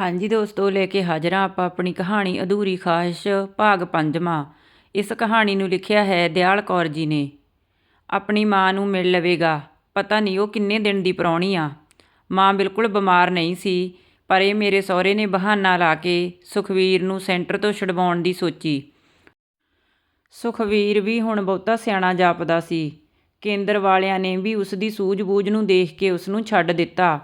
ਹਾਂਜੀ ਦੋਸਤੋ, ਲੈ ਕੇ ਹਾਜ਼ਰ ਹਾਂ ਆਪਾਂ ਆਪਣੀ ਕਹਾਣੀ ਅਧੂਰੀ ਖਾਹਿਸ਼, ਭਾਗ ਪੰਜਵਾਂ। ਇਸ ਕਹਾਣੀ ਨੂੰ ਲਿਖਿਆ ਹੈ ਦਿਆਲ ਕੌਰ ਜੀ ਨੇ। ਆਪਣੀ ਮਾਂ ਨੂੰ ਮਿਲ ਲਵੇਗਾ। ਪਤਾ ਨਹੀਂ ਉਹ ਕਿੰਨੇ ਦਿਨ ਦੀ ਪ੍ਰਾਹੁਣੀ ਆ। ਮਾਂ ਬਿਲਕੁਲ ਬਿਮਾਰ ਨਹੀਂ ਸੀ, ਪਰ ਇਹ ਮੇਰੇ ਸਹੁਰੇ ਨੇ ਬਹਾਨਾ ਲਾ ਕੇ ਸੁਖਵੀਰ ਨੂੰ ਸੈਂਟਰ ਤੋਂ ਛਡਵਾਉਣ ਦੀ ਸੋਚੀ। ਸੁਖਵੀਰ ਵੀ ਹੁਣ ਬਹੁਤਾ ਸਿਆਣਾ ਜਾਪਦਾ ਸੀ। ਕੇਂਦਰ ਵਾਲਿਆਂ ਨੇ ਵੀ ਉਸ ਦੀ ਸੂਝ-ਬੂਝ ਨੂੰ ਦੇਖ ਕੇ ਉਸ ਨੂੰ ਛੱਡ ਦਿੱਤਾ।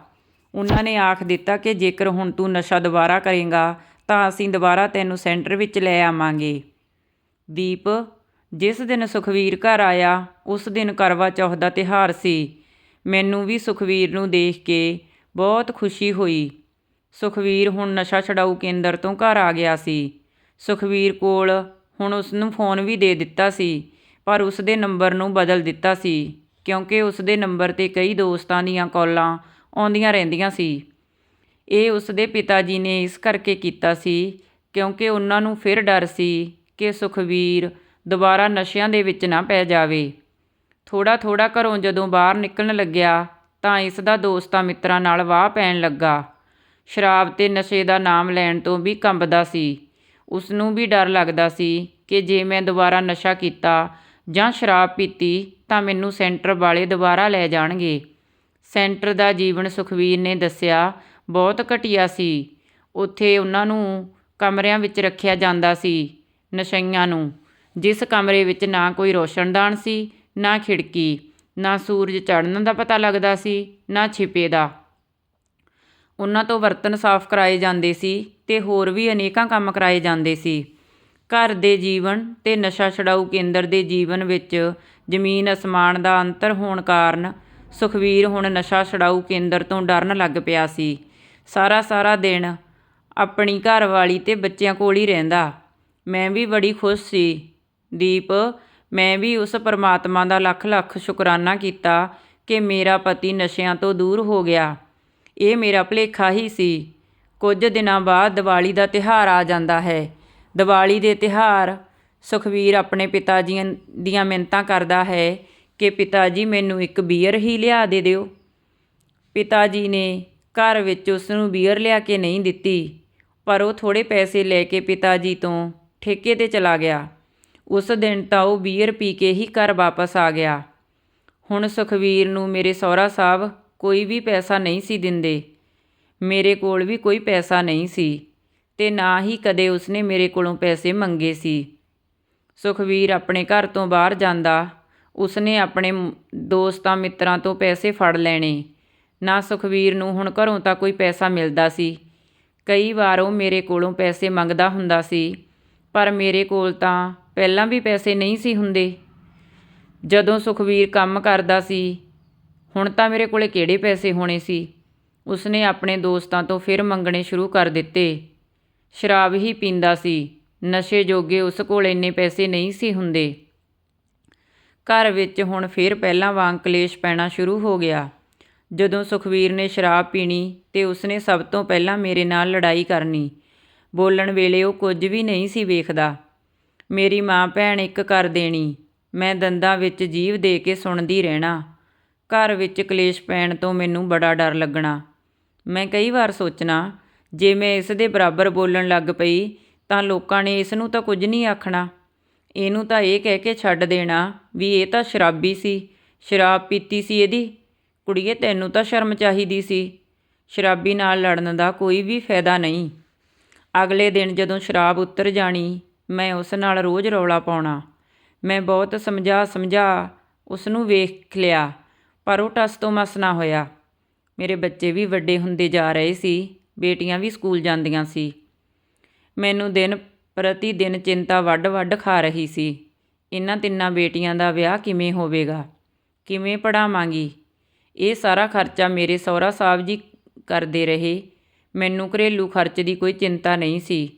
ਉਹਨਾਂ ਨੇ ਆਖ ਦਿੱਤਾ ਕਿ ਜੇਕਰ ਹੁਣ ਤੂੰ ਨਸ਼ਾ ਦੁਬਾਰਾ ਕਰੇਗਾ, ਤਾਂ ਅਸੀਂ ਦੁਬਾਰਾ ਤੈਨੂੰ ਸੈਂਟਰ ਵਿੱਚ ਲੈ ਆਵਾਂਗੇ। ਦੀਪ, ਜਿਸ ਦਿਨ ਸੁਖਵੀਰ ਘਰ ਆਇਆ, ਉਸ ਦਿਨ ਕਰਵਾ ਚੌਥ ਦਾ ਤਿਉਹਾਰ ਸੀ। ਮੈਨੂੰ ਵੀ ਸੁਖਵੀਰ ਨੂੰ ਦੇਖ ਕੇ ਬਹੁਤ ਖੁਸ਼ੀ ਹੋਈ। ਸੁਖਵੀਰ ਹੁਣ ਨਸ਼ਾ ਛਡਾਊ ਕੇਂਦਰ ਤੋਂ ਘਰ ਆ ਗਿਆ ਸੀ। ਸੁਖਵੀਰ ਕੋਲ ਹੁਣ ਉਸ ਨੂੰ ਫੋਨ ਵੀ ਦੇ ਦਿੱਤਾ ਸੀ, ਪਰ ਉਸ ਦੇ ਨੰਬਰ ਨੂੰ ਬਦਲ ਦਿੱਤਾ ਸੀ, ਕਿਉਂਕਿ ਉਸ ਦੇ ਨੰਬਰ ਤੇ ਕਈ ਦੋਸਤਾਂ ਦੀਆਂ ਕਾਲਾਂ ਆਉਂਦੀਆਂ ਰਹਿੰਦੀਆਂ ਸੀ। ਇਹ ਉਸ ਦੇ ਪਿਤਾ ਜੀ ਨੇ ਇਸ ਕਰਕੇ ਕੀਤਾ ਸੀ ਕਿਉਂਕਿ ਉਹਨਾਂ ਨੂੰ ਫਿਰ ਡਰ ਸੀ ਕਿ ਸੁਖਵੀਰ ਦੁਬਾਰਾ ਨਸ਼ਿਆਂ ਦੇ ਵਿੱਚ ਨਾ ਪੈ ਜਾਵੇ। ਥੋੜਾ ਥੋੜਾ ਘਰੋਂ ਜਦੋਂ ਬਾਹਰ ਨਿਕਲਣ ਲੱਗਿਆ ਤਾਂ ਇਸ ਦਾ ਦੋਸਤਾਂ ਮਿੱਤਰਾਂ ਨਾਲ ਵਾਹ ਪੈਣ ਲੱਗਾ। ਸ਼ਰਾਬ ਤੇ ਨਸ਼ੇ ਦਾ ਨਾਮ ਲੈਣ ਤੋਂ ਵੀ ਕੰਬਦਾ ਸੀ। ਉਸ ਨੂੰ ਵੀ ਡਰ ਲੱਗਦਾ ਸੀ ਕਿ ਜੇ ਮੈਂ ਦੁਬਾਰਾ ਨਸ਼ਾ ਕੀਤਾ ਜਾਂ ਸ਼ਰਾਬ ਪੀਤੀ ਤਾਂ ਮੈਨੂੰ ਸੈਂਟਰ ਵਾਲੇ ਦੁਬਾਰਾ ਲੈ ਜਾਣਗੇ। ਸੈਂਟਰ ਦਾ ਜੀਵਨ ਸੁਖਵੀਰ ਨੇ ਦੱਸਿਆ, ਬਹੁਤ ਘਟੀਆ ਸੀ। ਉੱਥੇ ਉਹਨਾਂ ਨੂੰ ਕਮਰਿਆਂ ਵਿੱਚ ਰੱਖਿਆ ਜਾਂਦਾ ਸੀ, ਨਸ਼ਈਆਂ ਨੂੰ। ਜਿਸ ਕਮਰੇ ਵਿੱਚ ਨਾ ਕੋਈ ਰੋਸ਼ਨਦਾਨ ਸੀ, ਨਾ ਖਿੜਕੀ, ਨਾ ਸੂਰਜ ਚੜ੍ਹਨ ਦਾ ਪਤਾ ਲੱਗਦਾ ਸੀ, ਨਾ ਛਿਪੇ ਦਾ। ਉਹਨਾਂ ਤੋਂ ਬਰਤਨ ਸਾਫ਼ ਕਰਾਏ ਜਾਂਦੇ ਸੀ ਤੇ ਹੋਰ ਵੀ ਅਨੇਕਾਂ ਕੰਮ ਕਰਾਏ ਜਾਂਦੇ ਸੀ। ਘਰ ਦੇ ਜੀਵਨ ਤੇ ਨਸ਼ਾ ਛਡਾਊ ਕੇਂਦਰ ਦੇ ਜੀਵਨ ਵਿੱਚ ਜ਼ਮੀਨ ਅਸਮਾਨ ਦਾ ਅੰਤਰ ਹੋਣ ਕਾਰਨ ਸੁਖਵੀਰ ਹੁਣ ਨਸ਼ਾ ਛਡਾਊ ਕੇਂਦਰ ਤੋਂ ਡਰਨ ਲੱਗ ਪਿਆ ਸੀ। ਸਾਰਾ ਸਾਰਾ ਦਿਨ ਆਪਣੀ ਘਰਵਾਲੀ ਤੇ ਬੱਚਿਆਂ ਕੋਲ ਹੀ ਰਹਿੰਦਾ। ਮੈਂ ਵੀ ਬੜੀ ਖੁਸ਼ ਸੀ। ਦੀਪ, ਮੈਂ ਵੀ ਉਸ ਪਰਮਾਤਮਾ ਦਾ ਲੱਖ ਲੱਖ ਸ਼ੁਕਰਾਨਾ ਕੀਤਾ ਕਿ ਮੇਰਾ ਪਤੀ ਨਸ਼ਿਆਂ ਤੋਂ ਦੂਰ ਹੋ ਗਿਆ। ਇਹ ਮੇਰਾ ਭੁਲੇਖਾ ਹੀ ਸੀ। ਕੁਝ ਦਿਨਾਂ ਬਾਅਦ ਦੀਵਾਲੀ ਦਾ ਤਿਉਹਾਰ ਆ ਜਾਂਦਾ ਹੈ। ਦੀਵਾਲੀ ਦੇ ਤਿਉਹਾਰ ਸੁਖਵੀਰ ਆਪਣੇ ਪਿਤਾ ਜੀ ਦੀਆਂ ਮਿੰਨਤਾਂ ਕਰਦਾ ਹੈ ਕਿ ਪਿਤਾ ਜੀ ਮੈਨੂੰ ਇੱਕ ਬੀਅਰ ਹੀ ਲਿਆ ਦੇ ਦਿਓ। ਪਿਤਾ ਜੀ ਨੇ ਘਰ ਵਿੱਚ ਉਸ ਨੂੰ ਬੀਅਰ ਲਿਆ ਕੇ ਨਹੀਂ ਦਿੱਤੀ, ਪਰ ਉਹ ਥੋੜੇ ਪੈਸੇ ਲੈ ਕੇ ਪਿਤਾ ਜੀ ਤੋਂ ਠੇਕੇ ਤੇ ਚਲਾ ਗਿਆ। ਉਸ ਦਿਨ ਤਾਂ ਉਹ ਬੀਅਰ ਪੀ ਕੇ ਹੀ ਘਰ ਵਾਪਸ ਆ ਗਿਆ। ਹੁਣ ਸੁਖਵੀਰ ਨੂੰ ਮੇਰੇ ਸਹੁਰਾ ਸਾਹਿਬ ਕੋਈ ਵੀ ਪੈਸਾ ਨਹੀਂ ਸੀ ਦਿੰਦੇ। ਮੇਰੇ ਕੋਲ ਵੀ ਕੋਈ ਪੈਸਾ ਨਹੀਂ ਸੀ ਤੇ ਨਾ ਹੀ ਕਦੇ ਉਸਨੇ ਮੇਰੇ ਕੋਲੋਂ ਪੈਸੇ ਮੰਗੇ ਸੀ। ਸੁਖਵੀਰ ਆਪਣੇ ਘਰ ਤੋਂ ਬਾਹਰ ਜਾਂਦਾ ਉਸਨੇ ਆਪਣੇ ਦੋਸਤਾਂ ਮਿੱਤਰਾਂ ਤੋਂ ਪੈਸੇ ਫੜ ਲੈਣੇ। ਨਾ ਸੁਖਵੀਰ ਨੂੰ ਹੁਣ ਘਰੋਂ ਤਾਂ ਕੋਈ ਪੈਸਾ ਮਿਲਦਾ ਸੀ। ਕਈ ਵਾਰ ਉਹ ਮੇਰੇ ਕੋਲੋਂ ਪੈਸੇ ਮੰਗਦਾ ਹੁੰਦਾ ਸੀ, ਪਰ ਮੇਰੇ ਕੋਲ ਤਾਂ ਪਹਿਲਾਂ ਵੀ ਪੈਸੇ ਨਹੀਂ ਸੀ ਹੁੰਦੇ। ਜਦੋਂ ਸੁਖਵੀਰ ਕੰਮ ਕਰਦਾ ਸੀ, ਹੁਣ ਤਾਂ ਮੇਰੇ ਕੋਲੇ ਕਿਹੜੇ ਪੈਸੇ ਹੋਣੇ ਸੀ? ਉਸਨੇ ਆਪਣੇ ਦੋਸਤਾਂ ਤੋਂ ਫਿਰ ਮੰਗਣੇ ਸ਼ੁਰੂ ਕਰ ਦਿੱਤੇ। ਸ਼ਰਾਬ ਹੀ ਪੀਂਦਾ ਸੀ। ਨਸ਼ੇ ਜੋਗੇ ਉਸ ਕੋਲ ਇੰਨੇ ਪੈਸੇ ਨਹੀਂ ਸੀ ਹੁੰਦੇ। ਘਰ ਵਿੱਚ ਹੁਣ ਫਿਰ ਪਹਿਲਾਂ ਵਾਂਗ ਕਲੇਸ਼ ਪੈਣਾ ਸ਼ੁਰੂ ਹੋ ਗਿਆ। ਜਦੋਂ ਸੁਖਵੀਰ ਨੇ ਸ਼ਰਾਬ ਪੀਣੀ ਤੇ ਉਸਨੇ ਸਭ ਤੋਂ ਪਹਿਲਾਂ ਮੇਰੇ ਨਾਲ ਲੜਾਈ ਕਰਨੀ। ਬੋਲਣ ਵੇਲੇ ਉਹ ਕੁਝ ਵੀ ਨਹੀਂ ਸੀ ਵੇਖਦਾ। ਮੇਰੀ ਮਾਂ ਭੈਣ ਇੱਕ ਕਰ ਦੇਣੀ। ਮੈਂ ਦੰਦਾਂ ਵਿੱਚ ਜੀਵ ਦੇ ਕੇ ਸੁਣਦੀ ਰਹਿਣਾ। ਘਰ ਵਿੱਚ ਕਲੇਸ਼ ਪੈਣ ਤੋਂ ਮੈਨੂੰ ਬੜਾ ਡਰ ਲੱਗਣਾ। ਮੈਂ ਕਈ ਵਾਰ ਸੋਚਣਾ, ਜੇ ਮੈਂ ਇਸ ਦੇ ਬਰਾਬਰ ਬੋਲਣ ਲੱਗ ਪਈ, ਤਾਂ ਲੋਕਾਂ ਨੇ ਇਸ ਨੂੰ ਤਾਂ ਕੁਝ ਨਹੀਂ ਆਖਣਾ। ਇਹਨੂੰ ਤਾਂ ਇਹ ਕਹਿ ਕੇ ਛੱਡ ਦੇਣਾ ਵੀ ਇਹ ਤਾਂ ਸ਼ਰਾਬੀ ਸੀ, ਸ਼ਰਾਬ ਪੀਤੀ ਸੀ ਇਹਦੀ। ਕੁੜੀਏ, ਤੈਨੂੰ ਤਾਂ ਸ਼ਰਮ ਚਾਹੀਦੀ ਸੀ। ਸ਼ਰਾਬੀ ਨਾਲ ਲੜਨ ਦਾ ਕੋਈ ਵੀ ਫਾਇਦਾ ਨਹੀਂ। ਅਗਲੇ ਦਿਨ ਜਦੋਂ ਸ਼ਰਾਬ ਉਤਰ ਜਾਣੀ, ਮੈਂ ਉਸ ਨਾਲ ਰੋਜ਼ ਰੌਲਾ ਪਾਉਣਾ। ਮੈਂ ਬਹੁਤ ਸਮਝਾ ਸਮਝਾ ਉਸ ਨੂੰ ਵੇਖ ਲਿਆ, ਪਰ ਉਹ ਟਸ ਤੋਂ ਮਸ ਨਾ ਹੋਇਆ। ਮੇਰੇ ਬੱਚੇ ਵੀ ਵੱਡੇ ਹੁੰਦੇ ਜਾ ਰਹੇ ਸੀ, ਬੇਟੀਆਂ ਵੀ ਸਕੂਲ ਜਾਂਦੀਆਂ ਸੀ। ਮੈਨੂੰ ਦਿਨ ਪ੍ਰਤੀ ਦਿਨ ਚਿੰਤਾ ਵੱਡ-ਵੱਡ ਖਾ ਰਹੀ ਸੀ। ਇਹਨਾਂ ਤਿੰਨਾਂ ਬੇਟੀਆਂ ਦਾ ਵਿਆਹ ਕਿਵੇਂ ਹੋਵੇਗਾ? ਕਿਵੇਂ ਪੜਾਵਾਂਗੀ ਇਹ ਸਾਰਾ ਖਰਚਾ ਮੇਰੇ ਸਹੁਰਾ ਸਾਹਿਬ ਜੀ ਕਰਦੇ ਰਹੇ। ਮੈਨੂੰ ਘਰੇਲੂ ਖਰਚ ਦੀ ਕੋਈ ਚਿੰਤਾ ਨਹੀਂ ਸੀ,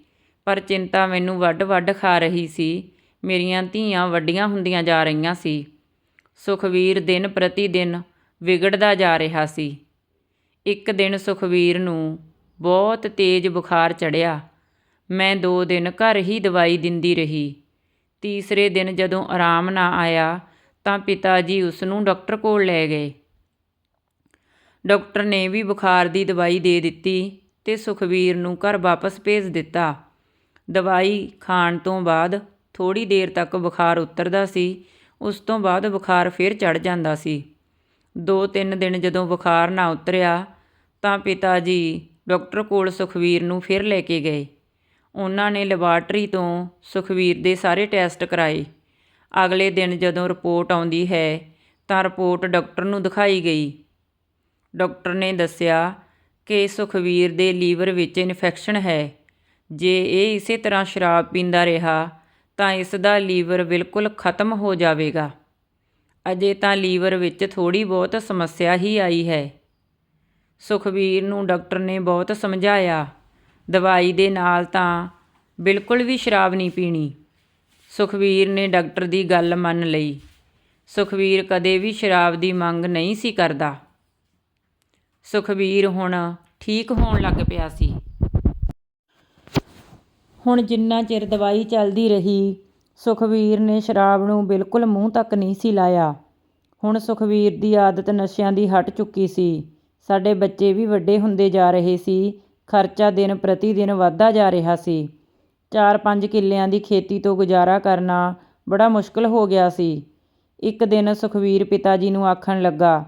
ਪਰ ਚਿੰਤਾ ਮੈਨੂੰ ਵੱਡ-ਵੱਡ ਖਾ ਰਹੀ ਸੀ। ਮੇਰੀਆਂ ਧੀਆਂ ਵੱਡੀਆਂ ਹੁੰਦੀਆਂ ਜਾ ਰਹੀਆਂ ਸੀ। ਸੁਖਵੀਰ ਦਿਨ ਪ੍ਰਤੀ ਦਿਨ ਵਿਗੜਦਾ ਜਾ ਰਿਹਾ ਸੀ। ਇੱਕ ਦਿਨ ਸੁਖਵੀਰ ਨੂੰ ਬਹੁਤ ਤੇਜ਼ ਬੁਖਾਰ ਚੜਿਆ ਮੈਂ ਦੋ ਦਿਨ ਘਰ ਹੀ ਦਵਾਈ ਦਿੰਦੀ ਰਹੀ। ਤੀਸਰੇ ਦਿਨ ਜਦੋਂ ਆਰਾਮ ਨਾ ਆਇਆ, ਤਾਂ ਪਿਤਾ ਜੀ ਉਸ ਨੂੰ ਡਾਕਟਰ ਕੋਲ ਲੈ ਗਏ। ਡਾਕਟਰ ਨੇ ਵੀ ਬੁਖਾਰ ਦੀ ਦਵਾਈ ਦੇ ਦਿੱਤੀ ਤੇ ਸੁਖਵੀਰ ਨੂੰ ਘਰ ਵਾਪਸ ਭੇਜ ਦਿੱਤਾ। ਦਵਾਈ ਖਾਣ ਤੋਂ ਬਾਅਦ ਥੋੜੀ ਦੇਰ ਤੱਕ ਬੁਖਾਰ ਉਤਰਦਾ ਸੀ, ਉਸ ਤੋਂ ਬਾਅਦ ਬੁਖਾਰ ਫਿਰ ਚੜ ਜਾਂਦਾ ਸੀ। ਦੋ ਤਿੰਨ ਦਿਨ ਜਦੋਂ ਬੁਖਾਰ ਨਾ ਉਤਰਿਆ, ਤਾਂ ਪਿਤਾ ਜੀ ਡਾਕਟਰ ਕੋਲ ਸੁਖਵੀਰ ਨੂੰ ਫਿਰ ਲੈ ਕੇ ਗਏ। ਉਹਨਾਂ ਨੇ ਲੈਬਾਰਟਰੀ ਤੋਂ ਸੁਖਵੀਰ ਦੇ ਸਾਰੇ ਟੈਸਟ ਕਰਾਏ। ਅਗਲੇ ਦਿਨ ਜਦੋਂ ਰਿਪੋਰਟ ਆਉਂਦੀ ਹੈ, ਤਾਂ ਰਿਪੋਰਟ ਡਾਕਟਰ ਨੂੰ ਦਿਖਾਈ ਗਈ। ਡਾਕਟਰ ਨੇ ਦੱਸਿਆ ਕਿ ਸੁਖਵੀਰ ਦੇ ਲੀਵਰ ਵਿੱਚ ਇਨਫੈਕਸ਼ਨ ਹੈ। ਜੇ ਇਹ ਇਸੇ ਤਰ੍ਹਾਂ ਸ਼ਰਾਬ ਪੀਂਦਾ ਰਿਹਾ, ਤਾਂ ਇਸ ਦਾ ਲੀਵਰ ਬਿਲਕੁਲ ਖਤਮ ਹੋ ਜਾਵੇਗਾ। ਅਜੇ ਤਾਂ ਲੀਵਰ ਵਿੱਚ ਥੋੜੀ ਬਹੁਤ ਸਮੱਸਿਆ ਹੀ ਆਈ ਹੈ। ਸੁਖਵੀਰ ਨੂੰ ਡਾਕਟਰ ਨੇ ਬਹੁਤ ਸਮਝਾਇਆ। ਦਵਾਈ ਦੇ ਨਾਲ ਤਾਂ ਬਿਲਕੁਲ ਵੀ ਸ਼ਰਾਬ ਨਹੀਂ ਪੀਣੀ। ਸੁਖਵੀਰ ਨੇ ਡਾਕਟਰ ਦੀ ਗੱਲ ਮੰਨ ਲਈ। ਸੁਖਵੀਰ ਕਦੇ ਵੀ ਸ਼ਰਾਬ ਦੀ ਮੰਗ ਨਹੀਂ ਸੀ ਕਰਦਾ। ਸੁਖਵੀਰ ਹੁਣ ਠੀਕ ਹੋਣ ਲੱਗ ਪਿਆ ਸੀ। ਹੁਣ ਜਿੰਨਾ ਚਿਰ ਦਵਾਈ ਚੱਲਦੀ ਰਹੀ, ਸੁਖਵੀਰ ਨੇ ਸ਼ਰਾਬ ਨੂੰ ਬਿਲਕੁਲ ਮੂੰਹ ਤੱਕ ਨਹੀਂ ਸੀ ਲਾਇਆ। ਹੁਣ ਸੁਖਵੀਰ ਦੀ ਆਦਤ ਨਸ਼ਿਆਂ ਦੀ ਹਟ ਚੁੱਕੀ ਸੀ। ਸਾਡੇ ਬੱਚੇ ਵੀ ਵੱਡੇ ਹੁੰਦੇ ਜਾ ਰਹੇ ਸੀ। ਖਰਚਾ ਦਿਨ ਪ੍ਰਤੀ ਦਿਨ ਵਧਦਾ ਜਾ ਰਿਹਾ ਸੀ। 4-5 ਕਿੱਲਿਆਂ ਦੀ ਖੇਤੀ ਤੋਂ ਗੁਜ਼ਾਰਾ ਕਰਨਾ ਬੜਾ ਮੁਸ਼ਕਲ ਹੋ ਗਿਆ ਸੀ। ਇੱਕ ਦਿਨ ਸੁਖਵੀਰ ਪਿਤਾ ਜੀ ਨੂੰ ਆਖਣ ਲੱਗਾ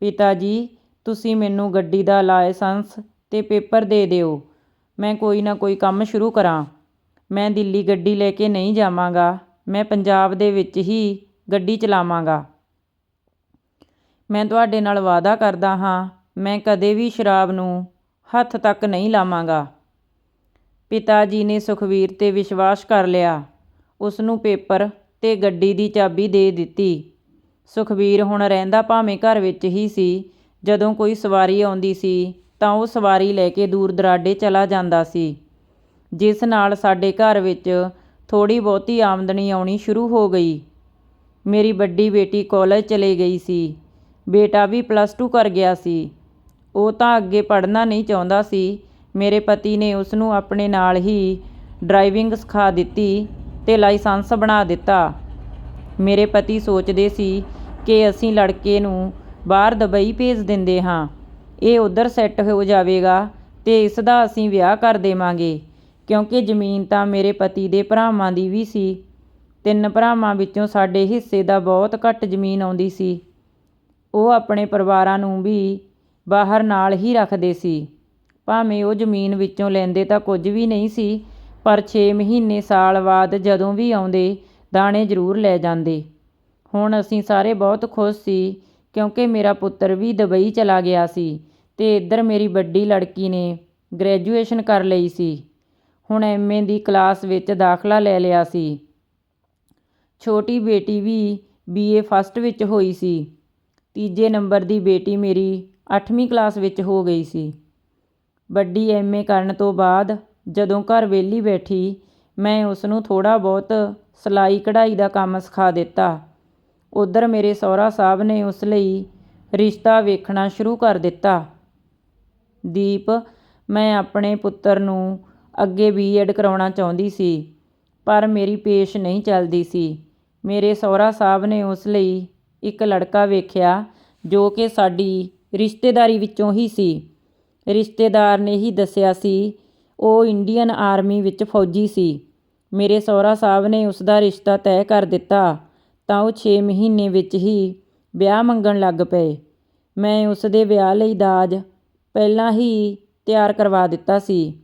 ਪਿਤਾ ਜੀ ਤੁਸੀਂ ਮੈਨੂੰ ਗੱਡੀ ਦਾ ਲਾਇਸੈਂਸ ਤੇ ਪੇਪਰ ਦੇ ਦਿਓ। ਮੈਂ ਕੋਈ ਨਾ ਕੋਈ ਕੰਮ ਸ਼ੁਰੂ ਕਰਾਂ। ਮੈਂ ਦਿੱਲੀ ਗੱਡੀ ਲੈ ਕੇ ਨਹੀਂ ਜਾਵਾਂਗਾ। ਮੈਂ ਪੰਜਾਬ ਦੇ ਵਿੱਚ ਹੀ ਗੱਡੀ ਚਲਾਵਾਂਗਾ। ਮੈਂ ਤੁਹਾਡੇ ਨਾਲ ਵਾਅਦਾ ਕਰਦਾ ਹਾਂ। ਮੈਂ ਕਦੇ ਵੀ ਸ਼ਰਾਬ ਨੂੰ ਹੱਥ ਤੱਕ ਨਹੀਂ ਲਾਵਾਂਗਾ। ਪਿਤਾ ਜੀ ਨੇ ਸੁਖਵੀਰ ਤੇ ਵਿਸ਼ਵਾਸ ਕਰ ਲਿਆ। ਉਸ ਨੂੰ ਪੇਪਰ ਤੇ ਗੱਡੀ ਦੀ ਚਾਬੀ ਦੇ ਦਿੱਤੀ। ਸੁਖਵੀਰ ਹੁਣ ਰਹਿੰਦਾ ਭਾਵੇਂ ਘਰ ਵਿੱਚ ਹੀ ਸੀ। ਜਦੋਂ ਕੋਈ ਸਵਾਰੀ ਆਉਂਦੀ ਸੀ ਤਾਂ ਉਹ ਸਵਾਰੀ ਲੈ ਕੇ ਦੂਰ ਦਰਾਡੇ ਚਲਾ ਜਾਂਦਾ ਸੀ। ਜਿਸ ਨਾਲ ਸਾਡੇ ਘਰ ਵਿੱਚ ਥੋੜੀ ਬਹੁਤੀ ਆਮਦਨੀ ਆਉਣੀ ਸ਼ੁਰੂ ਹੋ ਗਈ। ਮੇਰੀ ਵੱਡੀ ਬੇਟੀ ਕਾਲਜ ਚਲੇ ਗਈ ਸੀ। ਬੇਟਾ ਵੀ ਪਲੱਸ 2 ਕਰ ਗਿਆ ਸੀ। ਉਹ ਤਾਂ ਅੱਗੇ ਪੜ੍ਹਨਾ ਨਹੀਂ ਚਾਹੁੰਦਾ ਸੀ। ਮੇਰੇ ਪਤੀ ਨੇ ਉਸ ਨੂੰ ਆਪਣੇ ਨਾਲ ਹੀ ਡਰਾਈਵਿੰਗ ਸਿਖਾ ਦਿੱਤੀ ਤੇ ਲਾਇਸੈਂਸ ਬਣਾ ਦਿੱਤਾ। ਮੇਰੇ ਪਤੀ ਸੋਚਦੇ ਸੀ ਕਿ ਅਸੀਂ ਲੜਕੇ ਨੂੰ ਬਾਹਰ ਦੁਬਈ ਭੇਜ ਦਿੰਦੇ ਹਾਂ। ਇਹ ਉਧਰ ਸੈੱਟ ਹੋ ਜਾਵੇਗਾ ਤੇ ਇਸ ਦਾ ਅਸੀਂ ਵਿਆਹ ਕਰ ਦੇਵਾਂਗੇ, ਕਿਉਂਕਿ ਜ਼ਮੀਨ ਤਾਂ ਮੇਰੇ ਪਤੀ ਦੇ ਭਰਾਵਾਂ ਦੀ ਵੀ ਸੀ। ਤਿੰਨ ਭਰਾਵਾਂ ਵਿੱਚੋਂ ਸਾਡੇ ਹਿੱਸੇ ਦਾ ਬਹੁਤ ਘੱਟ ਜ਼ਮੀਨ ਆਉਂਦੀ ਸੀ। ਉਹ ਆਪਣੇ ਪਰਿਵਾਰਾਂ ਨੂੰ ਵੀ ਬਾਹਰ ਨਾਲ ਹੀ ਰੱਖਦੇ ਸੀ। ਭਾਵੇਂ ਉਹ ਜ਼ਮੀਨ ਵਿੱਚੋਂ ਲੈਂਦੇ ਤਾਂ ਕੁਝ ਵੀ ਨਹੀਂ ਸੀ, ਪਰ 6 ਮਹੀਨੇ ਸਾਲ ਬਾਅਦ ਜਦੋਂ ਵੀ ਆਉਂਦੇ, ਦਾਣੇ ਜ਼ਰੂਰ ਲੈ ਜਾਂਦੇ। ਹੁਣ ਅਸੀਂ ਸਾਰੇ ਬਹੁਤ ਖੁਸ਼ ਸੀ, ਕਿਉਂਕਿ ਮੇਰਾ ਪੁੱਤਰ ਵੀ ਦੁਬਈ ਚਲਾ ਗਿਆ ਸੀ ਤੇ ਇੱਧਰ ਮੇਰੀ ਵੱਡੀ ਲੜਕੀ ਨੇ ਗ੍ਰੈਜੂਏਸ਼ਨ ਕਰ ਲਈ ਸੀ। ਹੁਣ ਐਮਏ ਦੀ ਕਲਾਸ ਵਿੱਚ ਦਾਖਲਾ ਲੈ ਲਿਆ ਸੀ। ਛੋਟੀ ਬੇਟੀ ਵੀ ਬੀਏ ਫਸਟ ਵਿੱਚ ਹੋਈ ਸੀ। ਤੀਜੇ ਨੰਬਰ ਦੀ ਬੇਟੀ ਮੇਰੀ ਅੱਠਵੀਂ ਕਲਾਸ ਵਿੱਚ ਹੋ ਗਈ ਸੀ। ਵੱਡੀ ਐਮਏ ਕਰਨ ਤੋਂ ਬਾਅਦ ਜਦੋਂ ਘਰ ਵਿਹਲੀ ਬੈਠੀ, ਮੈਂ ਉਸ ਨੂੰ ਥੋੜਾ ਬਹੁਤ ਸਿਲਾਈ ਕਢਾਈ ਦਾ ਕੰਮ ਸਿਖਾ ਦਿੱਤਾ। ਉਧਰ ਮੇਰੇ ਸਹੁਰਾ ਸਾਹਿਬ ਨੇ ਉਸ ਲਈ ਰਿਸ਼ਤਾ ਵੇਖਣਾ ਸ਼ੁਰੂ ਕਰ ਦਿੱਤਾ। ਦੀਪ, ਮੈਂ ਆਪਣੇ ਪੁੱਤਰ ਨੂੰ ਅੱਗੇ ਬੀਐਡ ਕਰਾਉਣਾ ਚਾਹੁੰਦੀ ਸੀ, ਪਰ ਮੇਰੀ ਪੇਸ਼ ਨਹੀਂ ਚੱਲਦੀ ਸੀ। ਮੇਰੇ ਸਹੁਰਾ ਸਾਹਿਬ ਨੇ ਉਸ ਲਈ ਇੱਕ ਲੜਕਾ ਵੇਖਿਆ ਜੋ ਕਿ ਸਾਡੀ ਰਿਸ਼ਤੇਦਾਰੀ ਵਿੱਚੋਂ ਹੀ ਸੀ। ਰਿਸ਼ਤੇਦਾਰ ਨੇ ਹੀ ਦੱਸਿਆ ਸੀ, ਉਹ ਇੰਡੀਅਨ ਆਰਮੀ ਵਿੱਚ ਫੌਜੀ ਸੀ। ਮੇਰੇ ਸਹੁਰਾ ਸਾਹਿਬ ਨੇ ਉਸ ਦਾ ਰਿਸ਼ਤਾ ਤੈਅ ਕਰ ਦਿੱਤਾ, ਤਾਂ ਉਹ 6 ਮਹੀਨੇ ਵਿੱਚ ਹੀ ਵਿਆਹ ਮੰਗਣ ਲੱਗ ਪਏ। ਮੈਂ ਉਸ ਦੇ ਵਿਆਹ ਲਈ ਦਾਜ ਪਹਿਲਾਂ ਹੀ ਤਿਆਰ ਕਰਵਾ ਦਿੱਤਾ ਸੀ।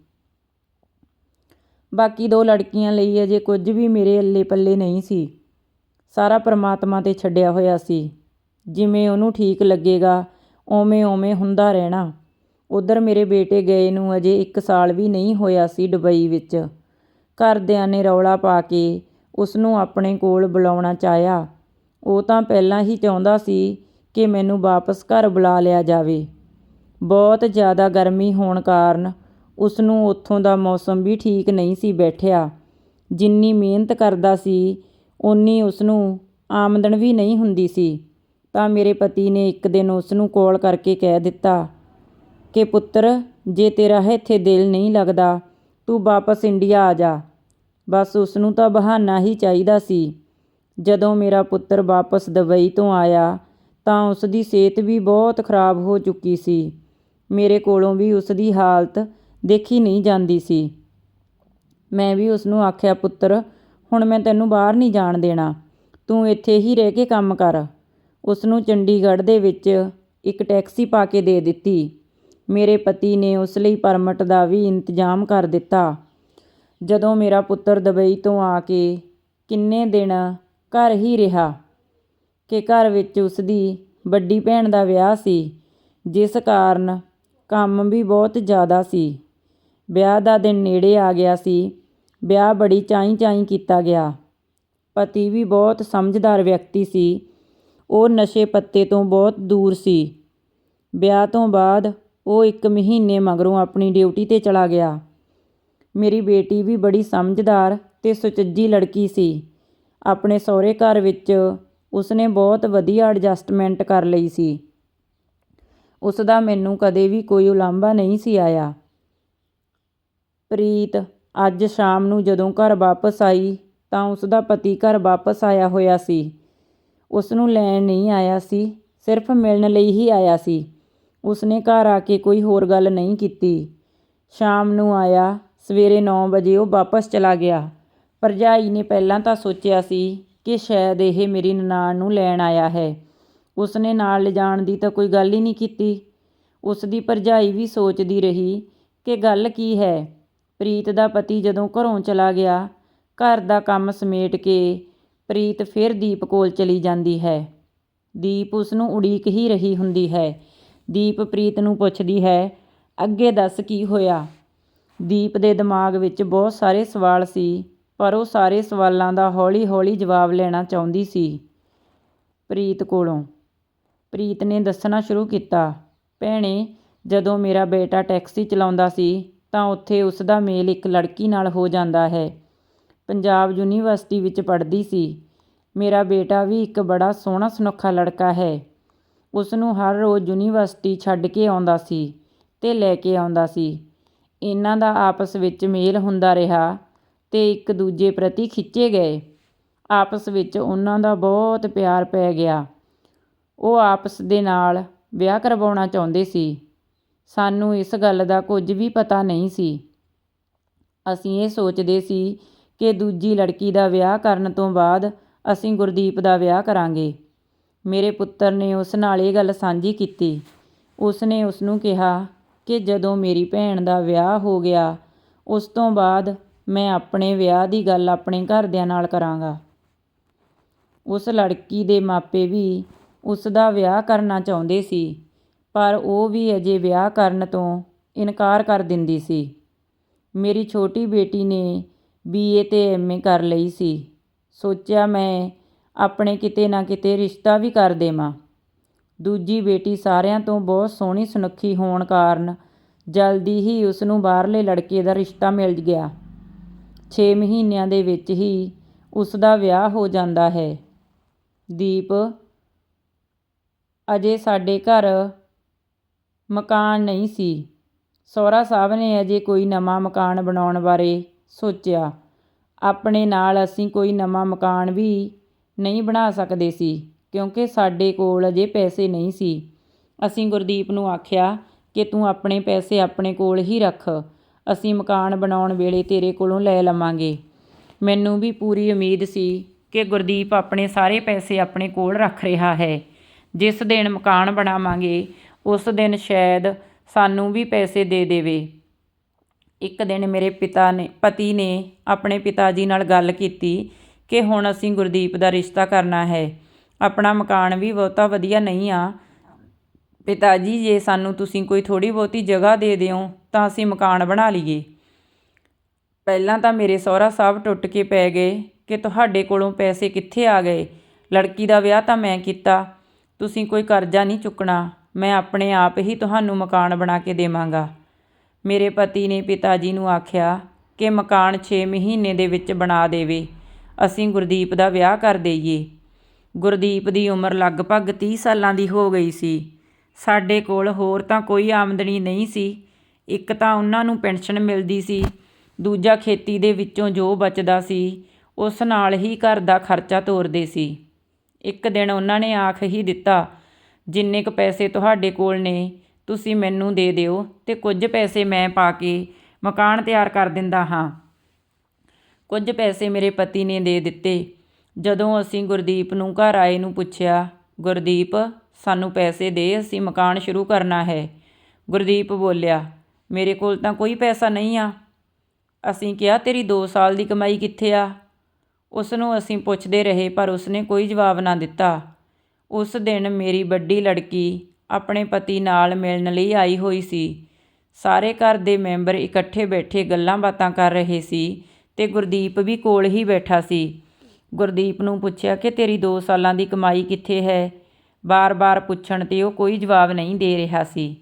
ਬਾਕੀ ਦੋ ਲੜਕੀਆਂ ਲਈ ਅਜੇ ਕੁਝ ਵੀ ਮੇਰੇ ਅੱਲੇ ਪੱਲੇ ਨਹੀਂ ਸੀ। ਸਾਰਾ ਪਰਮਾਤਮਾ ਤੇ ਛੱਡਿਆ ਹੋਇਆ ਸੀ। ਜਿਵੇਂ ਉਹਨੂੰ ਠੀਕ ਲੱਗੇਗਾ ਉਵੇਂ ਉਵੇਂ ਹੁੰਦਾ ਰਹਿਣਾ। ਉੱਧਰ ਮੇਰੇ ਬੇਟੇ ਗਏ ਨੂੰ ਅਜੇ ਇੱਕ ਸਾਲ ਵੀ ਨਹੀਂ ਹੋਇਆ ਸੀ ਡੁਬਈ ਵਿੱਚ। ਘਰਦਿਆਂ ਨੇ ਰੌਲਾ ਪਾ ਕੇ ਉਸ ਨੂੰ ਆਪਣੇ ਕੋਲ ਬੁਲਾਉਣਾ ਚਾਹਿਆ। ਉਹ ਤਾਂ ਪਹਿਲਾਂ ਹੀ ਚਾਹੁੰਦਾ ਸੀ ਕਿ ਮੈਨੂੰ ਵਾਪਸ ਘਰ ਬੁਲਾ ਲਿਆ ਜਾਵੇ। ਬਹੁਤ ਜ਼ਿਆਦਾ ਗਰਮੀ ਹੋਣ ਕਾਰਨ ਉਸ ਨੂੰ ਉੱਥੋਂ ਦਾ ਮੌਸਮ ਵੀ ਠੀਕ ਨਹੀਂ ਸੀ ਬੈਠਿਆ। ਜਿੰਨੀ ਮਿਹਨਤ ਕਰਦਾ ਸੀ, ਓਨੀ ਉਸ ਨੂੰ ਆਮਦਨ ਵੀ ਨਹੀਂ ਹੁੰਦੀ ਸੀ। ਤਾਂ ਮੇਰੇ ਪਤੀ ਨੇ ਇੱਕ ਦਿਨ ਉਸ ਨੂੰ ਕੋਲ ਕਰਕੇ ਕਹਿ ਦਿੱਤਾ ਕਿ, ਪੁੱਤਰ, ਜੇ ਤੇਰਾ ਇੱਥੇ ਦਿਲ ਨਹੀਂ ਲੱਗਦਾ, ਤੂੰ ਵਾਪਸ ਇੰਡੀਆ ਆ ਜਾ। ਬਸ ਉਸ ਨੂੰ ਤਾਂ ਬਹਾਨਾ ਹੀ ਚਾਹੀਦਾ ਸੀ। ਜਦੋਂ ਮੇਰਾ ਪੁੱਤਰ ਵਾਪਸ ਦੁਬਈ ਤੋਂ ਆਇਆ, ਤਾਂ ਉਸ ਦੀ ਸਿਹਤ ਵੀ ਬਹੁਤ ਖਰਾਬ ਹੋ ਚੁੱਕੀ ਸੀ। ਮੇਰੇ ਕੋਲੋਂ ਵੀ ਉਸ ਦੀ ਹਾਲਤ ਦੇਖੀ ਨਹੀਂ ਜਾਂਦੀ ਸੀ। ਮੈਂ ਵੀ ਉਸ ਨੂੰ ਆਖਿਆ, ਪੁੱਤਰ, ਹੁਣ ਮੈਂ ਤੈਨੂੰ ਬਾਹਰ ਨਹੀਂ ਜਾਣ ਦੇਣਾ। ਤੂੰ ਇੱਥੇ ਹੀ ਰਹਿ ਕੇ ਕੰਮ ਕਰ। ਉਸ ਨੂੰ ਚੰਡੀਗੜ੍ਹ ਦੇ ਵਿੱਚ ਇੱਕ ਟੈਕਸੀ ਪਾ ਕੇ ਦੇ ਦਿੱਤੀ। ਮੇਰੇ ਪਤੀ ਨੇ ਉਸ ਲਈ ਪਰਮਿਟ ਦਾ ਵੀ ਇੰਤਜ਼ਾਮ ਕਰ ਦਿੱਤਾ। ਜਦੋਂ ਮੇਰਾ ਪੁੱਤਰ ਦੁਬਈ ਤੋਂ ਆ ਕੇ ਕਿੰਨੇ ਦਿਨ ਘਰ ਹੀ ਰਿਹਾ ਕਿ ਘਰ ਵਿੱਚ ਉਸ ਦੀ ਵੱਡੀ ਭੈਣ ਦਾ ਵਿਆਹ ਸੀ, ਜਿਸ ਕਾਰਨ ਕੰਮ ਵੀ ਬਹੁਤ ਜ਼ਿਆਦਾ ਸੀ। ਵਿਆਹ ਦਾ ਦਿਨ ਨੇੜੇ ਆ ਗਿਆ ਸੀ। ਵਿਆਹ ਬੜੀ ਚਾਈਂ ਚਾਈਂ ਕੀਤਾ ਗਿਆ। ਪਤੀ ਵੀ ਬਹੁਤ ਸਮਝਦਾਰ ਵਿਅਕਤੀ ਸੀ। ਉਹ ਨਸ਼ੇ ਪੱਤੇ ਤੋਂ ਬਹੁਤ ਦੂਰ ਸੀ। ਵਿਆਹ ਤੋਂ ਬਾਅਦ ਉਹ ਇੱਕ ਮਹੀਨੇ ਮਗਰੋਂ ਆਪਣੀ ਡਿਊਟੀ ਤੇ ਚਲਾ ਗਿਆ। ਮੇਰੀ ਬੇਟੀ ਵੀ ਬੜੀ ਸਮਝਦਾਰ ਅਤੇ ਸੁਚੱਜੀ ਲੜਕੀ ਸੀ। ਆਪਣੇ ਸਹੁਰੇ ਘਰ ਵਿੱਚ ਉਸਨੇ ਬਹੁਤ ਵਧੀਆ ਐਡਜਸਟਮੈਂਟ ਕਰ ਲਈ ਸੀ। ਉਸ ਦਾ ਮੈਨੂੰ ਕਦੇ ਵੀ ਕੋਈ ਉਲਾਂਭਾ ਨਹੀਂ ਸੀ ਆਇਆ। ਪ੍ਰੀਤ, ਅੱਜ ਸ਼ਾਮ ਨੂੰ ਜਦੋਂ ਘਰ ਵਾਪਸ ਆਈ ਤਾਂ ਉਸ ਦਾ ਪਤੀ ਘਰ ਵਾਪਸ ਆਇਆ ਹੋਇਆ ਸੀ। ਉਸ ਨੂੰ ਲੈਣ ਨਹੀਂ ਆਇਆ ਸੀ, ਸਿਰਫ ਮਿਲਣ ਲਈ ਹੀ ਆਇਆ ਸੀ। ਉਸਨੇ ਘਰ ਆ ਕੇ ਕੋਈ ਹੋਰ ਗੱਲ ਨਹੀਂ ਕੀਤੀ। ਸ਼ਾਮ ਨੂੰ ਆਇਆ, ਸਵੇਰੇ 9 ਵਜੇ ਉਹ ਵਾਪਸ ਚਲਾ ਗਿਆ। ਭਰਜਾਈ ਨੇ ਪਹਿਲਾਂ ਤਾਂ ਸੋਚਿਆ ਸੀ ਕਿ ਸ਼ਾਇਦ ਇਹ ਮੇਰੀ ਨਨਾਣ ਨੂੰ ਲੈਣ ਆਇਆ ਹੈ। ਉਸਨੇ ਨਾਲ ਲਿਜਾਣ ਦੀ ਤਾਂ ਕੋਈ ਗੱਲ ਹੀ ਨਹੀਂ ਕੀਤੀ। ਉਸ ਦੀ ਭਰਜਾਈ ਵੀ ਸੋਚਦੀ ਰਹੀ ਕਿ ਗੱਲ ਕੀ ਹੈ। ਪ੍ਰੀਤ ਦਾ ਪਤੀ ਜਦੋਂ ਘਰੋਂ ਚਲਾ ਗਿਆ, ਘਰ ਦਾ ਕੰਮ ਸਮੇਟ ਕੇ ਪ੍ਰੀਤ ਫਿਰ ਦੀਪ ਕੋਲ ਚਲੀ ਜਾਂਦੀ ਹੈ। ਦੀਪ ਉਸ ਨੂੰ ਉਡੀਕ ਹੀ ਰਹੀ ਹੁੰਦੀ ਹੈ। ਦੀਪ ਪ੍ਰੀਤ ਨੂੰ ਪੁੱਛਦੀ ਹੈ, ਅੱਗੇ ਦੱਸ ਕੀ ਹੋਇਆ? ਦੀਪ ਦੇ ਦਿਮਾਗ ਵਿੱਚ ਬਹੁਤ ਸਾਰੇ ਸਵਾਲ ਸੀ, ਪਰ ਉਹ ਸਾਰੇ ਸਵਾਲਾਂ ਦਾ ਹੌਲੀ-ਹੌਲੀ ਜਵਾਬ ਲੈਣਾ ਚਾਹੁੰਦੀ ਸੀ ਪ੍ਰੀਤ ਕੋਲੋਂ। ਪ੍ਰੀਤ ਨੇ ਦੱਸਣਾ ਸ਼ੁਰੂ ਕੀਤਾ, ਭੈਣੇ, ਜਦੋਂ ਮੇਰਾ ਬੇਟਾ ਟੈਕਸੀ ਚਲਾਉਂਦਾ ਸੀ, ਤਾਂ ਉੱਥੇ ਉਸ ਦਾ ਮੇਲ ਇੱਕ ਲੜਕੀ ਨਾਲ ਹੋ ਜਾਂਦਾ ਹੈ। ਪੰਜਾਬ ਯੂਨੀਵਰਸਿਟੀ ਵਿੱਚ ਪੜ੍ਹਦੀ ਸੀ। ਮੇਰਾ ਬੇਟਾ ਵੀ ਇੱਕ ਬੜਾ ਸੋਹਣਾ ਸੁਨੱਖਾ ਲੜਕਾ ਹੈ। ਉਸ ਨੂੰ ਹਰ ਰੋਜ਼ ਯੂਨੀਵਰਸਿਟੀ ਛੱਡ ਕੇ ਆਉਂਦਾ ਸੀ ਅਤੇ ਲੈ ਕੇ ਆਉਂਦਾ ਸੀ। ਇਹਨਾਂ ਦਾ ਆਪਸ ਵਿੱਚ ਮੇਲ ਹੁੰਦਾ ਰਿਹਾ ਅਤੇ ਇੱਕ ਦੂਜੇ ਪ੍ਰਤੀ ਖਿੱਚੇ ਗਏ। ਆਪਸ ਵਿੱਚ ਉਹਨਾਂ ਦਾ ਬਹੁਤ ਪਿਆਰ ਪੈ ਗਿਆ। ਉਹ ਆਪਸ ਦੇ ਨਾਲ ਵਿਆਹ ਕਰਵਾਉਣਾ ਚਾਹੁੰਦੇ ਸੀ। ਸਾਨੂੰ ਇਸ ਗੱਲ ਦਾ ਕੁਝ ਵੀ ਪਤਾ ਨਹੀਂ ਸੀ। ਅਸੀਂ ਇਹ ਸੋਚਦੇ ਸੀ ਕਿ ਦੂਜੀ ਲੜਕੀ ਦਾ ਵਿਆਹ ਕਰਨ ਤੋਂ ਬਾਅਦ ਅਸੀਂ ਗੁਰਦੀਪ ਦਾ ਵਿਆਹ ਕਰਾਂਗੇ। ਮੇਰੇ ਪੁੱਤਰ ਨੇ ਉਸ ਨਾਲ ਇਹ ਗੱਲ ਸਾਂਝੀ ਕੀਤੀ। ਉਸ ਨੇ ਉਸ ਨੂੰ ਕਿਹਾ ਕਿ ਜਦੋਂ ਮੇਰੀ ਭੈਣ ਦਾ ਵਿਆਹ ਹੋ ਗਿਆ, ਉਸ ਤੋਂ ਬਾਅਦ ਮੈਂ ਆਪਣੇ ਵਿਆਹ ਦੀ ਗੱਲ ਆਪਣੇ ਘਰਦਿਆਂ ਨਾਲ ਕਰਾਂਗਾ। ਉਸ ਲੜਕੀ ਦੇ ਮਾਪੇ ਵੀ ਉਸ ਦਾ ਵਿਆਹ ਕਰਨਾ ਚਾਹੁੰਦੇ ਸੀ, ਪਰ ਉਹ ਵੀ ਅਜੇ ਵਿਆਹ ਕਰਨ ਤੋਂ ਇਨਕਾਰ ਕਰ ਦਿੰਦੀ ਸੀ। ਮੇਰੀ ਛੋਟੀ ਬੇਟੀ ਨੇ ਬੀਏ ਤੇ ਐਮਏ ਕਰ ਲਈ ਸੀ। ਸੋਚਿਆ ਮੈਂ ਆਪਣੇ ਕਿਤੇ ਨਾ ਕਿਤੇ ਰਿਸ਼ਤਾ ਵੀ ਕਰ ਦੇਵਾਂ। ਦੂਜੀ ਬੇਟੀ ਸਾਰਿਆਂ ਤੋਂ ਬਹੁਤ ਸੋਹਣੀ ਸੁਨੱਖੀ ਹੋਣ ਕਾਰਨ ਜਲਦੀ ਹੀ ਉਸ ਨੂੰ ਬਾਹਰਲੇ ਲੜਕੇ ਦਾ ਰਿਸ਼ਤਾ ਮਿਲ ਗਿਆ। 6 ਮਹੀਨਿਆਂ ਦੇ ਵਿੱਚ ਹੀ ਉਸ ਦਾ ਵਿਆਹ ਹੋ ਜਾਂਦਾ ਹੈ। ਦੀਪ, ਅਜੇ ਸਾਡੇ ਘਰ ਮਕਾਨ ਨਹੀਂ ਸੀ। ਸਹੁਰਾ ਸਾਹਿਬ ਨੇ ਅਜੇ ਕੋਈ ਨਵਾਂ ਮਕਾਨ ਬਣਾਉਣ ਬਾਰੇ ਸੋਚਿਆ, ਆਪਣੇ ਨਾਲ ਅਸੀਂ ਕੋਈ ਨਵਾਂ ਮਕਾਨ ਵੀ ਨਹੀਂ ਬਣਾ ਸਕਦੇ ਸੀ, ਕਿਉਂਕਿ ਸਾਡੇ ਕੋਲ ਅਜੇ ਪੈਸੇ ਨਹੀਂ ਸੀ। ਅਸੀਂ ਗੁਰਦੀਪ ਨੂੰ ਆਖਿਆ ਕਿ ਤੂੰ ਆਪਣੇ ਪੈਸੇ ਆਪਣੇ ਕੋਲ ਹੀ ਰੱਖ, ਅਸੀਂ ਮਕਾਨ ਬਣਾਉਣ ਵੇਲੇ ਤੇਰੇ ਕੋਲੋਂ ਲੈ ਲਵਾਂਗੇ। ਮੈਨੂੰ ਵੀ ਪੂਰੀ ਉਮੀਦ ਸੀ ਕਿ ਗੁਰਦੀਪ ਆਪਣੇ ਸਾਰੇ ਪੈਸੇ ਆਪਣੇ ਕੋਲ ਰੱਖ ਰਿਹਾ ਹੈ। ਜਿਸ ਦਿਨ ਮਕਾਨ ਬਣਾਵਾਂਗੇ, ਉਸ ਦਿਨ ਸ਼ਾਇਦ ਸਾਨੂੰ ਵੀ ਪੈਸੇ ਦੇ ਦੇਵੇ। ਇੱਕ ਦਿਨ ਮੇਰੇ ਪਿਤਾ ਨੇ, ਪਤੀ ਨੇ ਆਪਣੇ ਪਿਤਾ ਜੀ ਨਾਲ ਗੱਲ ਕੀਤੀ ਕਿ ਹੁਣ ਅਸੀਂ ਗੁਰਦੀਪ ਦਾ ਰਿਸ਼ਤਾ ਕਰਨਾ ਹੈ। ਆਪਣਾ ਮਕਾਨ ਵੀ ਬਹੁਤਾ ਵਧੀਆ ਨਹੀਂ ਆ। ਪਿਤਾ ਜੀ ਜੇ ਸਾਨੂੰ ਤੁਸੀਂ ਕੋਈ ਥੋੜੀ ਬਹੁਤੀ ਜਗ੍ਹਾ ਦੇ ਦਿਓ ਤਾਂ ਅਸੀਂ ਮਕਾਨ ਬਣਾ ਲਈਏ। ਪਹਿਲਾਂ ਤਾਂ ਮੇਰੇ ਸਹੁਰਾ ਸਾਹਿਬ ਟੁੱਟ ਕੇ ਪੈ ਗਏ ਕਿ ਤੁਹਾਡੇ ਕੋਲੋਂ ਪੈਸੇ ਕਿੱਥੇ ਆ ਗਏ? ਲੜਕੀ ਦਾ ਵਿਆਹ ਤਾਂ ਮੈਂ ਕੀਤਾ। ਤੁਸੀਂ ਕੋਈ ਕਰਜ਼ਾ ਨਹੀਂ ਚੁੱਕਣਾ। ਮੈਂ ਆਪਣੇ ਆਪ ਹੀ ਤੁਹਾਨੂੰ ਮਕਾਨ ਬਣਾ ਕੇ ਦੇਵਾਂਗਾ। ਮੇਰੇ ਪਤੀ ਨੇ ਪਿਤਾ ਜੀ ਨੂੰ ਆਖਿਆ ਕਿ ਮਕਾਨ 6 ਮਹੀਨੇ ਦੇ ਵਿੱਚ ਬਣਾ ਦੇਵੇ। ਅਸੀਂ ਗੁਰਦੀਪ ਦਾ ਵਿਆਹ ਕਰ ਦੇਈਏ। ਗੁਰਦੀਪ ਦੀ ਉਮਰ ਲਗਭਗ 30 ਸਾਲਾਂ ਦੀ ਹੋ ਗਈ ਸੀ। ਸਾਡੇ ਕੋਲ ਹੋਰ ਤਾਂ ਕੋਈ ਆਮਦਨੀ ਨਹੀਂ ਸੀ। ਇੱਕ ਤਾਂ ਉਹਨਾਂ ਨੂੰ ਪੈਨਸ਼ਨ ਮਿਲਦੀ ਸੀ। ਦੂਜਾ ਖੇਤੀ ਦੇ ਵਿੱਚੋਂ ਜੋ ਬਚਦਾ ਸੀ, ਉਸ ਨਾਲ ਹੀ ਘਰ ਦਾ ਖਰਚਾ ਤੋਰਦੇ ਸੀ। ਇੱਕ ਦਿਨ ਉਹਨਾਂ ਨੇ ਆਖ ਹੀ ਦਿੱਤਾ, ਜਿੰਨੇ ਕੁ ਪੈਸੇ ਤੁਹਾਡੇ ਕੋਲ ਨੇ ਤੁਸੀਂ ਮੈਨੂੰ ਦੇ ਦਿਓ ਅਤੇ ਕੁਝ ਪੈਸੇ ਮੈਂ ਪਾ ਕੇ ਮਕਾਨ ਤਿਆਰ ਕਰ ਦਿੰਦਾ ਹਾਂ। ਕੁਝ ਪੈਸੇ ਮੇਰੇ ਪਤੀ ਨੇ ਦੇ ਦਿੱਤੇ। ਜਦੋਂ ਅਸੀਂ ਗੁਰਦੀਪ ਨੂੰ ਘਰ ਆਏ ਨੂੰ ਪੁੱਛਿਆ, ਗੁਰਦੀਪ, ਸਾਨੂੰ ਪੈਸੇ ਦੇ, ਅਸੀਂ ਮਕਾਨ ਸ਼ੁਰੂ ਕਰਨਾ ਹੈ। ਗੁਰਦੀਪ ਬੋਲਿਆ, ਮੇਰੇ ਕੋਲ ਤਾਂ ਕੋਈ ਪੈਸਾ ਨਹੀਂ ਆ। ਅਸੀਂ ਕਿਹਾ, ਤੇਰੀ 2 ਸਾਲ ਦੀ ਕਮਾਈ ਕਿੱਥੇ ਆ? ਉਸ ਨੂੰ ਅਸੀਂ ਪੁੱਛਦੇ ਰਹੇ, ਪਰ ਉਸਨੇ ਕੋਈ ਜਵਾਬ ਨਾ ਦਿੱਤਾ। ਉਸ ਦਿਨ ਮੇਰੀ ਵੱਡੀ ਲੜਕੀ ਆਪਣੇ ਪਤੀ ਨਾਲ ਮਿਲਣ ਲਈ ਆਈ ਹੋਈ ਸੀ। ਸਾਰੇ ਘਰ ਦੇ ਮੈਂਬਰ ਇਕੱਠੇ ਬੈਠੇ ਗੱਲਾਂ ਬਾਤਾਂ ਕਰ ਰਹੇ ਸੀ ਤੇ ਗੁਰਦੀਪ ਵੀ ਕੋਲ ਹੀ ਬੈਠਾ ਸੀ। ਗੁਰਦੀਪ ਨੂੰ ਪੁੱਛਿਆ ਕਿ ਤੇਰੀ 2 ਸਾਲਾਂ ਦੀ ਕਮਾਈ ਕਿੱਥੇ ਹੈ? ਬਾਰ-ਬਾਰ ਪੁੱਛਣ ਤੇ ਉਹ ਕੋਈ ਜਵਾਬ ਨਹੀਂ ਦੇ ਰਿਹਾ ਸੀ।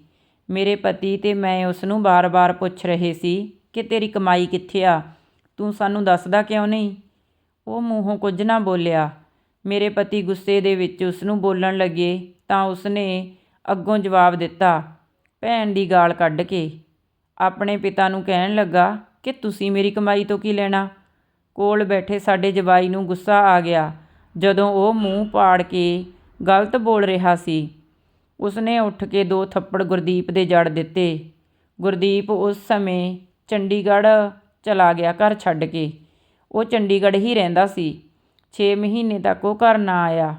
ਮੇਰੇ ਪਤੀ ਤੇ ਮੈਂ ਉਸ ਨੂੰ ਬਾਰ-ਬਾਰ ਪੁੱਛ ਰਹੇ ਸੀ ਕਿ ਤੇਰੀ ਕਮਾਈ ਕਿੱਥੇ ਆ? ਤੂੰ ਸਾਨੂੰ ਦੱਸਦਾ ਕਿਉਂ ਨਹੀਂ? ਉਹ ਮੂੰਹੋਂ ਕੁਝ ਨਾ ਬੋਲਿਆ। ਮੇਰੇ ਪਤੀ ਗੁੱਸੇ ਦੇ ਵਿੱਚ ਉਸ ਨੂੰ ਬੋਲਣ ਲੱਗੇ ਤਾਂ ਉਸਨੇ ਅੱਗੋਂ ਜਵਾਬ ਦਿੱਤਾ, ਭੈਣ ਦੀ ਗਾਲ ਕੱਢ ਕੇ। ਆਪਣੇ ਪਿਤਾ ਨੂੰ ਕਹਿਣ ਲੱਗਾ, ਕਿ ਤੁਸੀਂ ਮੇਰੀ ਕਮਾਈ ਤੋਂ ਕੀ ਲੈਣਾ? ਕੋਲ ਬੈਠੇ ਸਾਡੇ ਜਵਾਈ ਨੂੰ ਗੁੱਸਾ ਆ ਗਿਆ, ਜਦੋਂ ਉਹ ਮੂੰਹ ਪਾੜ ਕੇ ਗਲਤ ਬੋਲ ਰਿਹਾ ਸੀ। ਉਸਨੇ ਉੱਠ ਕੇ ਦੋ ਥੱਪੜ ਗੁਰਦੀਪ ਦੇ ਜੜ ਦਿੱਤੇ। ਗੁਰਦੀਪ ਉਸ ਸਮੇਂ ਚੰਡੀਗੜ੍ਹ ਚਲਾ ਗਿਆ ਘਰ ਛੱਡ ਕੇ। ਉਹ ਚੰਡੀਗੜ੍ਹ ਹੀ ਰਹਿੰਦਾ ਸੀ। 6 ਮਹੀਨੇ ਤੱਕ ਉਹ ਘਰ ਨਾ ਆਇਆ।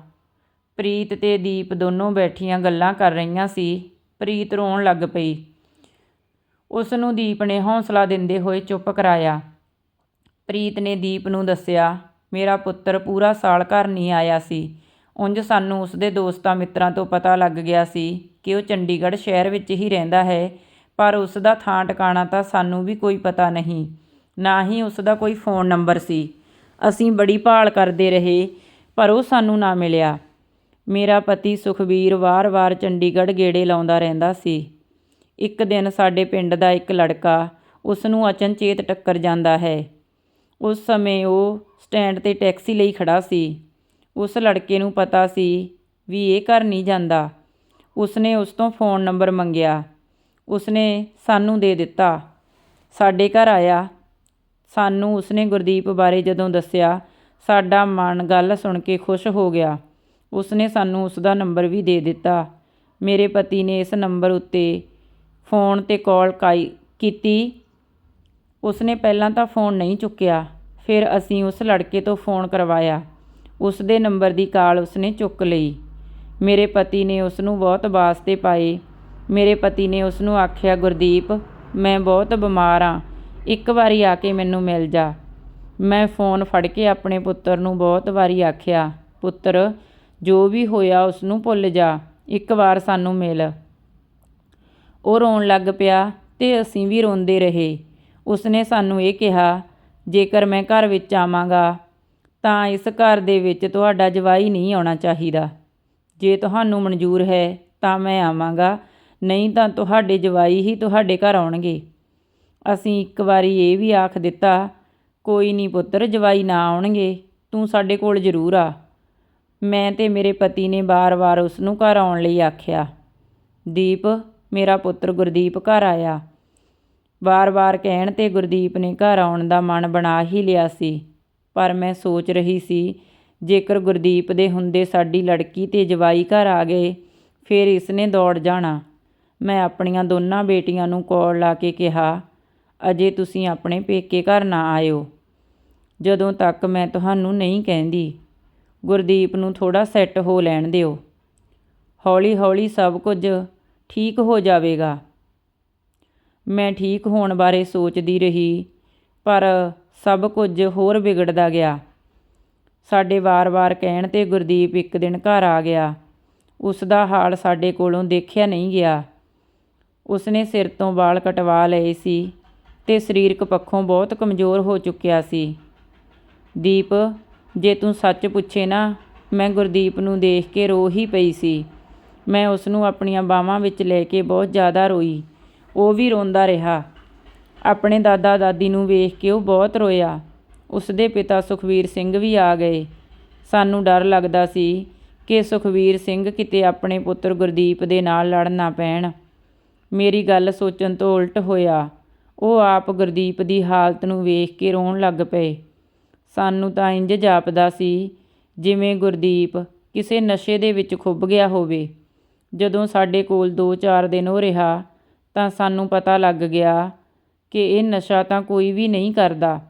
ਪ੍ਰੀਤ ਤੇ ਦੀਪ ਦੋਨੋਂ ਬੈਠੀਆਂ ਗੱਲਾਂ ਕਰ ਰਹੀਆਂ ਸੀ। ਪ੍ਰੀਤ ਰੋਣ ਲੱਗ ਪਈ। ਉਸ ਨੂੰ ਦੀਪ ਨੇ ਹੌਸਲਾ ਦਿੰਦੇ ਹੋਏ ਚੁੱਪ ਕਰਾਇਆ। ਪ੍ਰੀਤ ਨੇ ਦੀਪ ਨੂੰ ਦੱਸਿਆ, ਮੇਰਾ ਪੁੱਤਰ ਪੂਰਾ ਸਾਲ ਘਰ ਨਹੀਂ ਆਇਆ ਸੀ। ਉਂਝ ਸਾਨੂੰ ਉਸਦੇ ਦੋਸਤਾਂ ਮਿੱਤਰਾਂ ਤੋਂ ਪਤਾ ਲੱਗ ਗਿਆ ਸੀ ਕਿ ਉਹ ਚੰਡੀਗੜ੍ਹ ਸ਼ਹਿਰ ਵਿੱਚ ਹੀ ਰਹਿੰਦਾ ਹੈ, ਪਰ ਉਸ ਦਾ ਥਾਂ ਟਿਕਾਣਾ ਤਾਂ ਸਾਨੂੰ ਵੀ ਕੋਈ ਪਤਾ ਨਹੀਂ। ਨਾ ਹੀ ਉਸ ਦਾ ਕੋਈ ਫੋਨ ਨੰਬਰ ਸੀ। ਅਸੀਂ ਬੜੀ ਭਾਲ ਕਰਦੇ ਰਹੇ, ਪਰ ਉਹ ਸਾਨੂੰ ਨਾ ਮਿਲਿਆ। ਮੇਰਾ ਪਤੀ ਸੁਖਬੀਰ ਵਾਰ-ਵਾਰ ਚੰਡੀਗੜ੍ਹ ਗੇੜੇ ਲਾਉਂਦਾ ਰਹਿੰਦਾ ਸੀ। ਇੱਕ ਦਿਨ ਸਾਡੇ ਪਿੰਡ ਦਾ ਇੱਕ ਲੜਕਾ ਉਸਨੂੰ ਅਚਨਚੇਤ ਟੱਕਰ ਜਾਂਦਾ ਹੈ। ਉਸ ਸਮੇਂ ਉਹ ਸਟੈਂਡ ਤੇ ਟੈਕਸੀ ਲਈ ਖੜ੍ਹਾ ਸੀ। ਉਸ ਲੜਕੇ ਨੂੰ ਪਤਾ ਸੀ ਵੀ ਇਹ ਘਰ ਨਹੀਂ ਜਾਂਦਾ। ਉਸਨੇ ਉਸ ਤੋਂ ਫੋਨ ਨੰਬਰ ਮੰਗਿਆ। ਉਸਨੇ ਸਾਨੂੰ ਦੇ ਦਿੱਤਾ। ਸਾਡੇ ਘਰ ਆਇਆ। ਸਾਨੂੰ ਉਸਨੇ ਗੁਰਦੀਪ ਬਾਰੇ ਜਦੋਂ ਦੱਸਿਆ, ਸਾਡਾ ਮਨ ਗੱਲ ਸੁਣ ਕੇ ਖੁਸ਼ ਹੋ ਗਿਆ। ਉਸਨੇ ਸਾਨੂੰ ਉਸਦਾ ਨੰਬਰ ਵੀ ਦੇ ਦਿੱਤਾ। ਮੇਰੇ ਪਤੀ ਨੇ ਇਸ ਨੰਬਰ ਉੱਤੇ ਫੋਨ ਤੇ ਕਾਲ ਕਾਈ ਕੀਤੀ। ਉਸਨੇ ਪਹਿਲਾਂ ਤਾਂ ਫੋਨ ਨਹੀਂ ਚੁੱਕਿਆ, ਫਿਰ ਅਸੀਂ ਉਸ ਲੜਕੇ ਤੋਂ ਫੋਨ ਕਰਵਾਇਆ। ਉਸ ਦੇ ਨੰਬਰ ਦੀ ਕਾਲ ਉਸਨੇ ਚੁੱਕ ਲਈ। ਮੇਰੇ ਪਤੀ ਨੇ ਉਸ ਨੂੰ ਬਹੁਤ ਵਾਸਤੇ ਪਾਏ। ਮੇਰੇ ਪਤੀ ਨੇ ਉਸ ਨੂੰ ਆਖਿਆ, ਗੁਰਦੀਪ, ਮੈਂ ਬਹੁਤ ਬਿਮਾਰ ਆ। ਇੱਕ ਵਾਰੀ ਆ ਕੇ ਮੈਨੂੰ ਮਿਲ ਜਾ। ਮੈਂ ਫੋਨ ਫੜ ਕੇ ਆਪਣੇ ਪੁੱਤਰ ਨੂੰ ਬਹੁਤ ਵਾਰੀ ਆਖਿਆ, ਪੁੱਤਰ ਜੋ ਵੀ ਹੋਇਆ ਉਸ ਨੂੰ ਭੁੱਲ ਜਾ, ਇੱਕ ਵਾਰ ਸਾਨੂੰ ਮਿਲ। ਉਹ ਰੋਣ ਲੱਗ ਪਿਆ ਤੇ ਅਸੀਂ ਵੀ ਰੋਂਦੇ ਰਹੇ। ਉਸਨੇ ਸਾਨੂੰ ਇਹ ਕਿਹਾ, ਜੇਕਰ ਮੈਂ ਘਰ ਵਿੱਚ ਆਵਾਂਗਾ, ਤਾਂ ਇਸ ਘਰ ਦੇ ਵਿੱਚ ਤੁਹਾਡਾ ਜਵਾਈ ਨਹੀਂ ਆਉਣਾ ਚਾਹੀਦਾ। ਜੇ ਤੁਹਾਨੂੰ ਮਨਜ਼ੂਰ ਹੈ, ਤਾਂ ਮੈਂ ਆਵਾਂਗਾ, ਨਹੀਂ ਤਾਂ ਤੁਹਾਡੇ ਜਵਾਈ ਹੀ ਤੁਹਾਡੇ ਘਰ ਆਉਣਗੇ। ਅਸੀਂ ਇੱਕ ਵਾਰੀ ਇਹ ਵੀ ਆਖ ਦਿੱਤਾ, ਕੋਈ ਨਹੀਂ ਪੁੱਤਰ, ਜਵਾਈ ਨਾ ਆਉਣਗੇ, ਤੂੰ ਸਾਡੇ ਕੋਲ ਜ਼ਰੂਰ ਆ। ਮੈਂ ਤੇ ਮੇਰੇ ਪਤੀ ਨੇ ਵਾਰ ਵਾਰ ਉਸ ਨੂੰ ਘਰ ਆਉਣ ਲਈ ਆਖਿਆ। ਦੀਪ, ਮੇਰਾ ਪੁੱਤਰ ਗੁਰਦੀਪ ਘਰ ਆਇਆ। ਵਾਰ ਵਾਰ ਕਹਿਣ ਤੇ ਗੁਰਦੀਪ ਨੇ ਘਰ ਆਉਣ ਦਾ ਮਨ ਬਣਾ ਹੀ ਲਿਆ ਸੀ। ਪਰ ਮੈਂ ਸੋਚ ਰਹੀ ਸੀ, ਜੇਕਰ ਗੁਰਦੀਪ ਦੇ ਹੁੰਦੇ ਸਾਡੀ ਲੜਕੀ ਤੇ ਜਵਾਈ ਘਰ ਆ ਗਏ, ਫਿਰ ਇਸਨੇ ਦੌੜ ਜਾਣਾ। ਮੈਂ ਆਪਣੀਆਂ ਦੋਨਾਂ ਬੇਟੀਆਂ ਨੂੰ ਕਾਲ ਲਾ ਕੇ ਕਿਹਾ, ਅਜੇ ਤੁਸੀਂ ਆਪਣੇ ਪੇਕੇ ਘਰ ਨਾ ਆਇਓ। ਜਦੋਂ ਤੱਕ ਮੈਂ ਤੁਹਾਨੂੰ ਨਹੀਂ ਕਹਿੰਦੀ ਗੁਰਦੀਪ ਨੂੰ ਥੋੜਾ ਸੈੱਟ ਹੋ ਲੈਣ ਦਿਓ। ਹੌਲੀ-ਹੌਲੀ ਸਭ ਕੁਝ ਠੀਕ ਹੋ ਜਾਵੇਗਾ। ਮੈਂ ਠੀਕ ਹੋਣ ਬਾਰੇ ਸੋਚਦੀ ਰਹੀ, ਪਰ ਸਭ ਕੁਝ ਹੋਰ ਵਿਗੜਦਾ ਗਿਆ। ਸਾਡੇ ਵਾਰ-ਵਾਰ ਕਹਿਣ ਤੇ ਗੁਰਦੀਪ ਇੱਕ ਦਿਨ ਘਰ ਆ ਗਿਆ। ਉਸ ਦਾ ਹਾਲ ਸਾਡੇ ਕੋਲੋਂ ਦੇਖਿਆ ਨਹੀਂ ਗਿਆ। ਉਸਨੇ ਸਿਰ ਤੋਂ ਵਾਲ ਕਟਵਾ ਲਏ ਸੀ ਤੇ ਸਰੀਰਕ ਪੱਖੋਂ ਬਹੁਤ ਕਮਜ਼ੋਰ ਹੋ ਚੁੱਕਿਆ ਸੀ। ਦੀਪ ਜੇ ਤੂੰ ਸੱਚ ਪੁੱਛੇ ਨਾ, ਮੈਂ ਗੁਰਦੀਪ ਨੂੰ ਦੇਖ ਕੇ ਰੋ ਹੀ ਪਈ ਸੀ। ਮੈਂ ਉਸ ਨੂੰ ਆਪਣੀਆਂ ਬਾਹਾਂ ਵਿੱਚ ਲੈ ਕੇ ਬਹੁਤ ਜ਼ਿਆਦਾ ਰੋਈ। ਉਹ ਵੀ ਰੋਂਦਾ ਰਿਹਾ। ਆਪਣੇ ਦਾਦਾ ਦਾਦੀ ਨੂੰ ਵੇਖ ਕੇ ਉਹ ਬਹੁਤ ਰੋਇਆ। ਉਸ ਦੇ ਪਿਤਾ ਸੁਖਵੀਰ ਸਿੰਘ ਵੀ ਆ ਗਏ। ਸਾਨੂੰ ਡਰ ਲੱਗਦਾ ਸੀ ਕਿ ਸੁਖਵੀਰ ਸਿੰਘ ਕਿਤੇ ਆਪਣੇ ਪੁੱਤਰ ਗੁਰਦੀਪ ਦੇ ਨਾਲ ਲੜ ਨਾ ਪੈਣ। ਮੇਰੀ ਗੱਲ ਸੋਚਣ ਤੋਂ ਉਲਟ ਹੋਇਆ। ਉਹ ਆਪ ਗੁਰਦੀਪ ਦੀ ਹਾਲਤ ਨੂੰ ਵੇਖ ਕੇ ਰੋਣ ਲੱਗ ਪਏ। ਸਾਨੂੰ ਤਾਂ ਇੰਜ ਜਾਪਦਾ ਸੀ, ਜਿਵੇਂ ਗੁਰਦੀਪ ਕਿਸੇ ਨਸ਼ੇ ਦੇ ਵਿੱਚ ਖੁੱਭ ਗਿਆ ਹੋਵੇ। ਜਦੋਂ ਸਾਡੇ ਕੋਲ 2-4 ਦਿਨ ਹੋ ਰਿਹਾ, ਤਾਂ ਸਾਨੂੰ ਪਤਾ ਲੱਗ ਗਿਆ ਕਿ ਇਹ ਨਸ਼ਾ ਤਾਂ ਕੋਈ ਵੀ ਨਹੀਂ ਕਰਦਾ।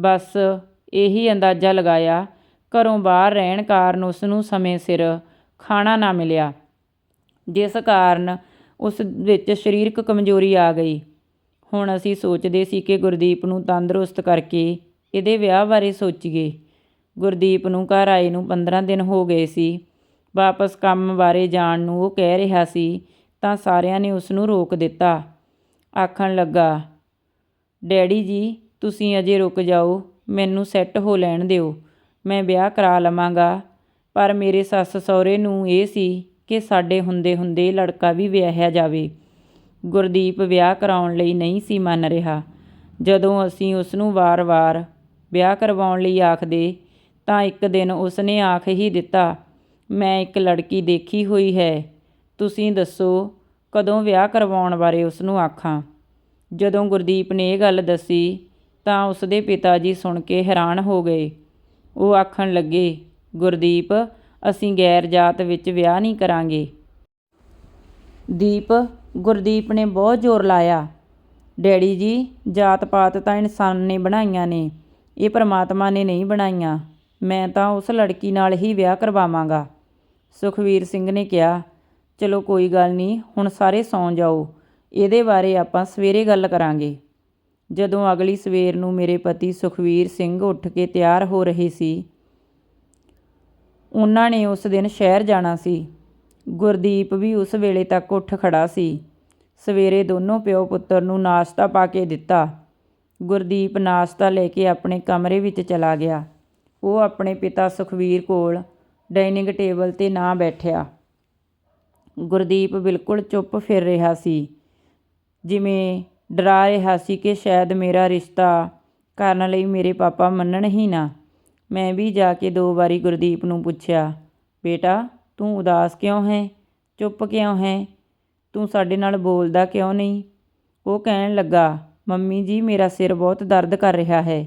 ਬਸ ਇਹੀ ਅੰਦਾਜ਼ਾ ਲਗਾਇਆ, ਘਰੋਂ ਬਾਹਰ ਰਹਿਣ ਕਾਰਨ ਉਸ ਨੂੰ ਸਮੇਂ ਸਿਰ ਖਾਣਾ ਨਾ ਮਿਲਿਆ। ਜਿਸ ਕਾਰਨ ਉਸ ਵਿੱਚ ਸਰੀਰਕ ਕਮਜ਼ੋਰੀ ਆ ਗਈ। ਹੁਣ ਅਸੀਂ ਸੋਚਦੇ ਸੀ ਕਿ ਗੁਰਦੀਪ ਨੂੰ ਤੰਦਰੁਸਤ ਕਰਕੇ ਇਹਦੇ ਵਿਆਹ ਬਾਰੇ ਸੋਚੀਏ। ਗੁਰਦੀਪ ਨੂੰ ਘਰ ਆਏ ਨੂੰ 15 ਦਿਨ ਹੋ ਗਏ ਸੀ। ਵਾਪਸ ਕੰਮ ਬਾਰੇ ਜਾਣ ਨੂੰ ਉਹ ਕਹਿ ਰਿਹਾ ਸੀ, ਤਾਂ ਸਾਰਿਆਂ ਨੇ ਉਸ ਨੂੰ ਰੋਕ ਦਿੱਤਾ। ਆਖਣ ਲੱਗਾ, ਡੈਡੀ ਜੀ, ਤੁਸੀਂ ਅਜੇ ਰੁਕ ਜਾਓ, ਮੈਨੂੰ ਸੈੱਟ ਹੋ ਲੈਣ ਦਿਓ, ਮੈਂ ਵਿਆਹ ਕਰਾ ਲਵਾਂਗਾ। ਪਰ ਮੇਰੇ ਸੱਸ ਸਹੁਰੇ ਨੂੰ ਇਹ ਸੀ ਕਿ ਸਾਡੇ ਹੁੰਦੇ ਹੁੰਦੇ ਲੜਕਾ ਵੀ ਵਿਆਹਿਆ ਜਾਵੇ। ਗੁਰਦੀਪ ਵਿਆਹ ਕਰਾਉਣ ਲਈ ਨਹੀਂ ਸੀ ਮੰਨ ਰਿਹਾ। ਜਦੋਂ ਅਸੀਂ ਉਸ ਨੂੰ ਵਾਰ-ਵਾਰ ਵਿਆਹ ਕਰਵਾਉਣ ਲਈ ਆਖਦੇ, ਤਾਂ ਇੱਕ ਦਿਨ ਉਸ ਨੇ ਆਖ ਹੀ ਦਿੱਤਾ, ਮੈਂ ਇੱਕ ਲੜਕੀ ਦੇਖੀ ਹੋਈ ਹੈ। ਤੁਸੀਂ ਦੱਸੋ, ਕਦੋਂ ਵਿਆਹ ਕਰਵਾਉਣ ਬਾਰੇ ਉਸ ਨੂੰ ਆਖਾਂ? ਜਦੋਂ ਗੁਰਦੀਪ ਨੇ ਇਹ ਗੱਲ ਦੱਸੀ, ਤਾਂ ਉਸ ਦੇ ਪਿਤਾ ਜੀ ਸੁਣ ਕੇ ਹੈਰਾਨ ਹੋ ਗਏ। ਉਹ ਆਖਣ ਲੱਗੇ, ਗੁਰਦੀਪ, ਅਸੀਂ ਗੈਰ ਜਾਤ ਵਿੱਚ ਵਿਆਹ ਨਹੀਂ ਕਰਾਂਗੇ। ਦੀਪ, ਗੁਰਦੀਪ ਨੇ ਬਹੁਤ ਜ਼ੋਰ ਲਾਇਆ। ਡੈਡੀ ਜੀ ਜਾਤ ਪਾਤ ਤਾਂ ਇਨਸਾਨ ਨੇ ਬਣਾਈਆਂ ਨੇ। ਇਹ ਪਰਮਾਤਮਾ ਨੇ ਨਹੀਂ ਬਣਾਈਆਂ। ਮੈਂ ਤਾਂ ਉਸ ਲੜਕੀ ਨਾਲ ਹੀ ਵਿਆਹ ਕਰਵਾਵਾਂਗਾ। ਸੁਖਵੀਰ ਸਿੰਘ ਨੇ ਕਿਹਾ, ਚਲੋ ਕੋਈ ਗੱਲ ਨਹੀਂ, ਹੁਣ ਸਾਰੇ ਸੌਂ ਜਾਓ। ਇਹਦੇ ਬਾਰੇ ਆਪਾਂ ਸਵੇਰੇ ਗੱਲ ਕਰਾਂਗੇ। ਜਦੋਂ ਅਗਲੀ ਸਵੇਰ ਨੂੰ ਮੇਰੇ ਪਤੀ ਸੁਖਵੀਰ ਸਿੰਘ ਉੱਠ ਕੇ ਤਿਆਰ ਹੋ ਰਹੇ ਸੀ, ਉਹਨਾਂ ਨੇ ਉਸ ਦਿਨ ਸ਼ਹਿਰ ਜਾਣਾ ਸੀ। ਗੁਰਦੀਪ ਵੀ ਉਸ ਵੇਲੇ ਤੱਕ ਉੱਠ ਖੜਾ ਸੀ। ਸਵੇਰੇ ਦੋਨੋਂ ਪਿਓ ਪੁੱਤਰ ਨੂੰ ਨਾਸ਼ਤਾ ਪਾ ਕੇ ਦਿੱਤਾ। ਗੁਰਦੀਪ ਨਾਸ਼ਤਾ ਲੈ ਕੇ ਆਪਣੇ ਕਮਰੇ ਵਿੱਚ ਚਲਾ ਗਿਆ। ਉਹ ਆਪਣੇ ਪਿਤਾ ਸੁਖਵੀਰ ਕੋਲ ਡਾਈਨਿੰਗ ਟੇਬਲ ਤੇ ਨਾ ਬੈਠਿਆ। ਗੁਰਦੀਪ ਬਿਲਕੁਲ ਚੁੱਪ ਫਿਰ ਰਿਹਾ ਸੀ। ਜਿਵੇਂ ਡਰਾ ਰਿਹਾ ਸੀ ਕਿ ਸ਼ਾਇਦ ਮੇਰਾ ਰਿਸ਼ਤਾ ਕਰਨ ਲਈ ਮੇਰੇ ਪਾਪਾ ਮੰਨਣ ਹੀ ਨਾ। ਮੈਂ ਵੀ ਜਾ ਕੇ ਦੋ ਵਾਰੀ ਗੁਰਦੀਪ ਨੂੰ ਪੁੱਛਿਆ, ਬੇਟਾ, ਤੂੰ ਉਦਾਸ ਕਿਉਂ ਹੈ? ਚੁੱਪ ਕਿਉਂ ਹੈ? ਤੂੰ ਸਾਡੇ ਨਾਲ ਬੋਲਦਾ ਕਿਉਂ ਨਹੀਂ? ਉਹ ਕਹਿਣ ਲੱਗਾ ਮੰਮੀ ਜੀ, ਮੇਰਾ ਸਿਰ ਬਹੁਤ ਦਰਦ ਕਰ ਰਿਹਾ ਹੈ।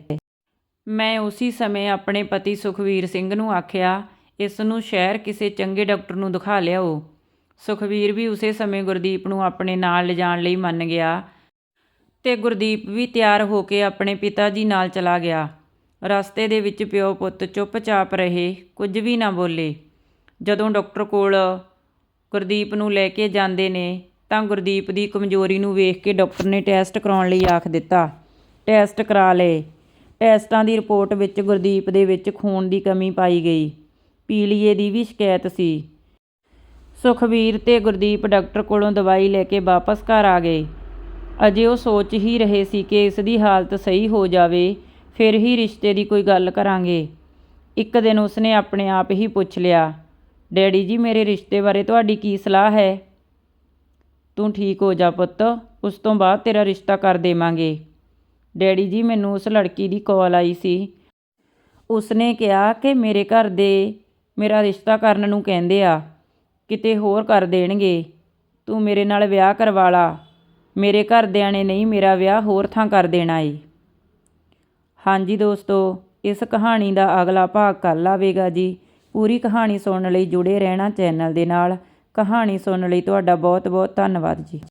ਮੈਂ ਉਸੇ ਸਮੇਂ ਆਪਣੇ ਪਤੀ ਸੁਖਵੀਰ ਸਿੰਘ ਨੂੰ ਆਖਿਆ, ਇਸ ਨੂੰ ਸ਼ਹਿਰ ਕਿਸੇ ਚੰਗੇ ਡਾਕਟਰ ਨੂੰ ਦਿਖਾ ਲਿਆਓ। ਸੁਖਵੀਰ ਵੀ ਉਸੇ ਸਮੇਂ ਗੁਰਦੀਪ ਨੂੰ ਆਪਣੇ ਨਾਲ ਲਿਜਾਣ ਲਈ ਮੰਨ ਗਿਆ ਤੇ ਗੁਰਦੀਪ ਵੀ ਤਿਆਰ ਹੋ ਕੇ ਆਪਣੇ ਪਿਤਾ ਜੀ ਨਾਲ ਚਲਾ ਗਿਆ। ਰਸਤੇ ਦੇ ਵਿੱਚ ਪਿਓ ਪੁੱਤ ਚੁੱਪਚਾਪ ਰਹੇ, ਕੁਝ ਵੀ ਨਾ ਬੋਲੇ। ਜਦੋਂ ਡਾਕਟਰ ਕੋਲ ਗੁਰਦੀਪ ਨੂੰ ਲੈ ਕੇ ਜਾਂਦੇ ਨੇ ਤਾਂ ਗੁਰਦੀਪ ਦੀ ਕਮਜ਼ੋਰੀ ਨੂੰ ਵੇਖ ਕੇ ਡਾਕਟਰ ਨੇ ਟੈਸਟ ਕਰਾਉਣ ਲਈ ਆਖ ਦਿੱਤਾ। ਟੈਸਟ ਕਰਾ ਲਏ। ਟੈਸਟਾਂ ਦੀ ਰਿਪੋਰਟ ਵਿੱਚ ਗੁਰਦੀਪ ਦੇ ਵਿੱਚ ਖੂਨ ਦੀ ਕਮੀ ਪਾਈ ਗਈ। ਪੀਲੀਏ ਦੀ ਵੀ ਸ਼ਿਕਾਇਤ ਸੀ। ਸੁਖਵੀਰ ਤੇ ਗੁਰਦੀਪ ਡਾਕਟਰ ਕੋਲੋਂ ਦਵਾਈ ਲੈ ਕੇ ਵਾਪਸ ਘਰ ਆ ਗਏ। ਅਜੇ ਉਹ ਸੋਚ ਹੀ ਰਹੇ ਸੀ ਕਿ ਇਸ ਦੀ ਹਾਲਤ ਸਹੀ ਹੋ ਜਾਵੇ, ਫਿਰ ਹੀ ਰਿਸ਼ਤੇ ਦੀ ਕੋਈ ਗੱਲ ਕਰਾਂਗੇ। ਇੱਕ ਦਿਨ ਉਸਨੇ ਆਪਣੇ ਆਪ ਹੀ ਪੁੱਛ ਲਿਆ, ਡੈਡੀ ਜੀ, ਮੇਰੇ ਰਿਸ਼ਤੇ ਬਾਰੇ ਤੁਹਾਡੀ ਕੀ ਸਲਾਹ ਹੈ? ਤੂੰ ਠੀਕ ਹੋ ਜਾ ਪੁੱਤ, ਉਸ ਤੋਂ ਬਾਅਦ ਤੇਰਾ ਰਿਸ਼ਤਾ ਕਰ ਦੇਵਾਂਗੇ। ਡੈਡੀ ਜੀ, ਮੈਨੂੰ ਉਸ ਲੜਕੀ ਦੀ ਕਾਲ ਆਈ ਸੀ। ਉਸਨੇ ਕਿਹਾ ਕਿ ਮੇਰੇ ਘਰ ਦੇ ਮੇਰਾ ਰਿਸ਼ਤਾ ਕਰਨ ਨੂੰ ਕਹਿੰਦੇ ਆ, ਕਿਤੇ ਹੋਰ ਕਰ ਦੇਣਗੇ। ਤੂੰ ਮੇਰੇ ਨਾਲ ਵਿਆਹ ਕਰਵਾ ਲਾ। ਮੇਰੇ ਘਰਦਿਆਂ ਨੇ ਨਹੀਂ ਮੇਰਾ ਵਿਆਹ ਹੋਰ ਥਾਂ ਕਰ ਦੇਣਾ ਏ। ਹਾਂਜੀ ਦੋਸਤੋ, ਇਸ ਕਹਾਣੀ ਦਾ ਅਗਲਾ ਭਾਗ ਕੱਲ੍ਹ ਆਵੇਗਾ ਜੀ। ਪੂਰੀ ਕਹਾਣੀ ਸੁਣਨ ਲਈ ਜੁੜੇ ਰਹਿਣਾ ਚੈਨਲ ਦੇ ਨਾਲ। ਕਹਾਣੀ ਸੁਣਨ ਲਈ ਤੁਹਾਡਾ ਬਹੁਤ ਬਹੁਤ ਧੰਨਵਾਦ ਜੀ।